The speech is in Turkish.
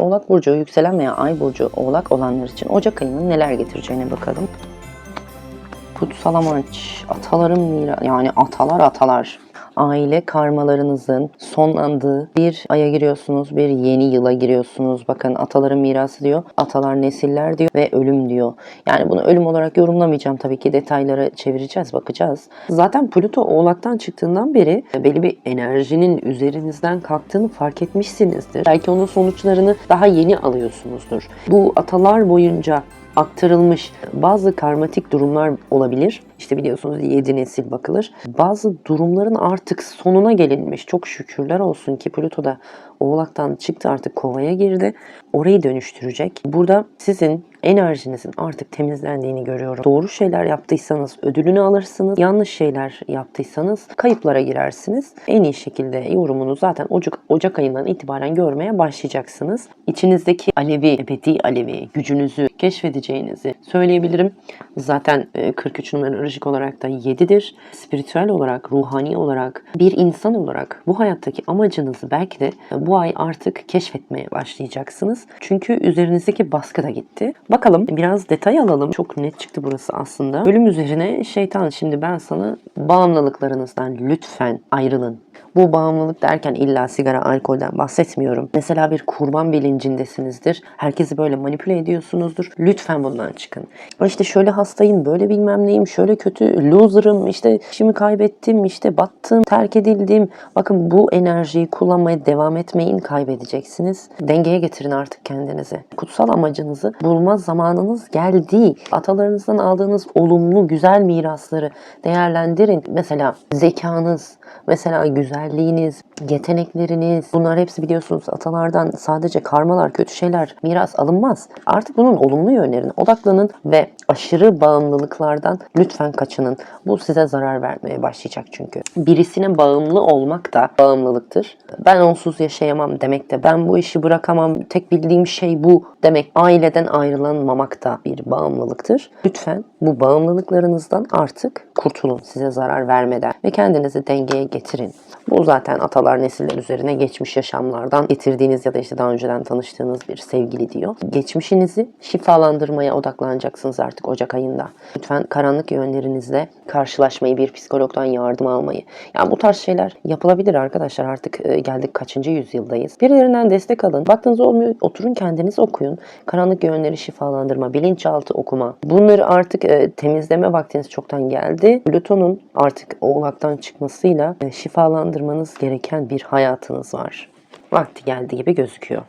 Oğlak Burcu, yükselen veya ay burcu oğlak olanlar için Ocak ayının neler getireceğine bakalım. Kutsal amaç, ataların mirası, yani atalar atalar. Aile karmalarınızın sonlandığı bir aya giriyorsunuz, bir yeni yıla giriyorsunuz. Bakın ataların mirası diyor, atalar nesiller diyor ve ölüm diyor. Yani bunu ölüm olarak yorumlamayacağım tabii ki detaylara çevireceğiz, bakacağız. Zaten Plüto oğlaktan çıktığından beri belli bir enerjinin üzerinizden kalktığını fark etmişsinizdir. Belki onun sonuçlarını daha yeni alıyorsunuzdur. Bu atalar boyunca aktarılmış bazı karmatik durumlar olabilir. İşte biliyorsunuz 7 nesil bakılır. Bazı durumların artık sonuna gelinmiş. Çok şükürler olsun ki Plüto da Oğlak'tan çıktı artık kovaya girdi. Orayı dönüştürecek. Burada sizin enerjinizin artık temizlendiğini görüyorum. Doğru şeyler yaptıysanız ödülünü alırsınız. Yanlış şeyler yaptıysanız kayıplara girersiniz. En iyi şekilde yorumunu zaten Ocak, Ocak ayından itibaren görmeye başlayacaksınız. İçinizdeki alevi, ebedi alevi gücünüzü keşfedeceğinizi söyleyebilirim. Zaten e, 43 numerolojik olarak da 7'dir. Spiritüel olarak, ruhani olarak, bir insan olarak bu hayattaki amacınızı belki de bu ay artık keşfetmeye başlayacaksınız. Çünkü üzerinizdeki baskı da gitti. Bakalım biraz detay alalım. Çok net çıktı burası aslında. Bölüm üzerine şeytan şimdi ben sana bağımlılıklarınızdan lütfen ayrılın. Bu bağımlılık derken illa sigara, alkolden bahsetmiyorum. Mesela bir kurban bilincindesinizdir. Herkesi böyle manipüle ediyorsunuzdur. Lütfen bundan çıkın. İşte şöyle hastayım, böyle bilmem neyim, şöyle kötü, loser'ım, işte işimi kaybettim, işte battım, terk edildim. Bakın bu enerjiyi kullanmaya devam etmeyin, kaybedeceksiniz. Dengeye getirin artık kendinizi. Kutsal amacınızı bulma zamanınız geldi. Atalarınızdan aldığınız olumlu, güzel mirasları değerlendirin. Mesela zekanız, mesela güzelliğiniz, yetenekleriniz bunlar hepsi biliyorsunuz atalardan sadece karmalar, kötü şeyler miras alınmaz. Artık bunun olumlu yönlerine odaklanın ve aşırı bağımlılıklardan lütfen kaçının. Bu size zarar vermeye başlayacak çünkü. Birisine bağımlı olmak da bağımlılıktır. Ben onsuz yaşayamam demek de ben bu işi bırakamam tek bildiğim şey bu demek. Aileden ayrılanmamak da bir bağımlılıktır. Lütfen bu bağımlılıklarınızdan artık kurtulun size zarar vermeden ve kendinizi dengeye getirin. Bu zaten atalar nesiller üzerine geçmiş yaşamlardan getirdiğiniz ya da işte daha önceden tanıştığınız bir sevgili diyor. Geçmişinizi şifalandırmaya odaklanacaksınız artık Ocak ayında. Lütfen karanlık yönlerinizle karşılaşmayı, bir psikologdan yardım almayı. Yani bu tarz şeyler yapılabilir arkadaşlar. Artık e, geldik kaçıncı yüzyıldayız. Birilerinden destek alın. Baktığınız olmuyor. Oturun kendiniz okuyun. Karanlık yönleri şifalandırma, bilinçaltı okuma. Bunları artık e, temizleme vaktiniz çoktan geldi. Plüton'un artık oğlaktan çıkmasıyla e, şifalandırmanız gereken bir hayatınız var. Vakti geldi gibi gözüküyor.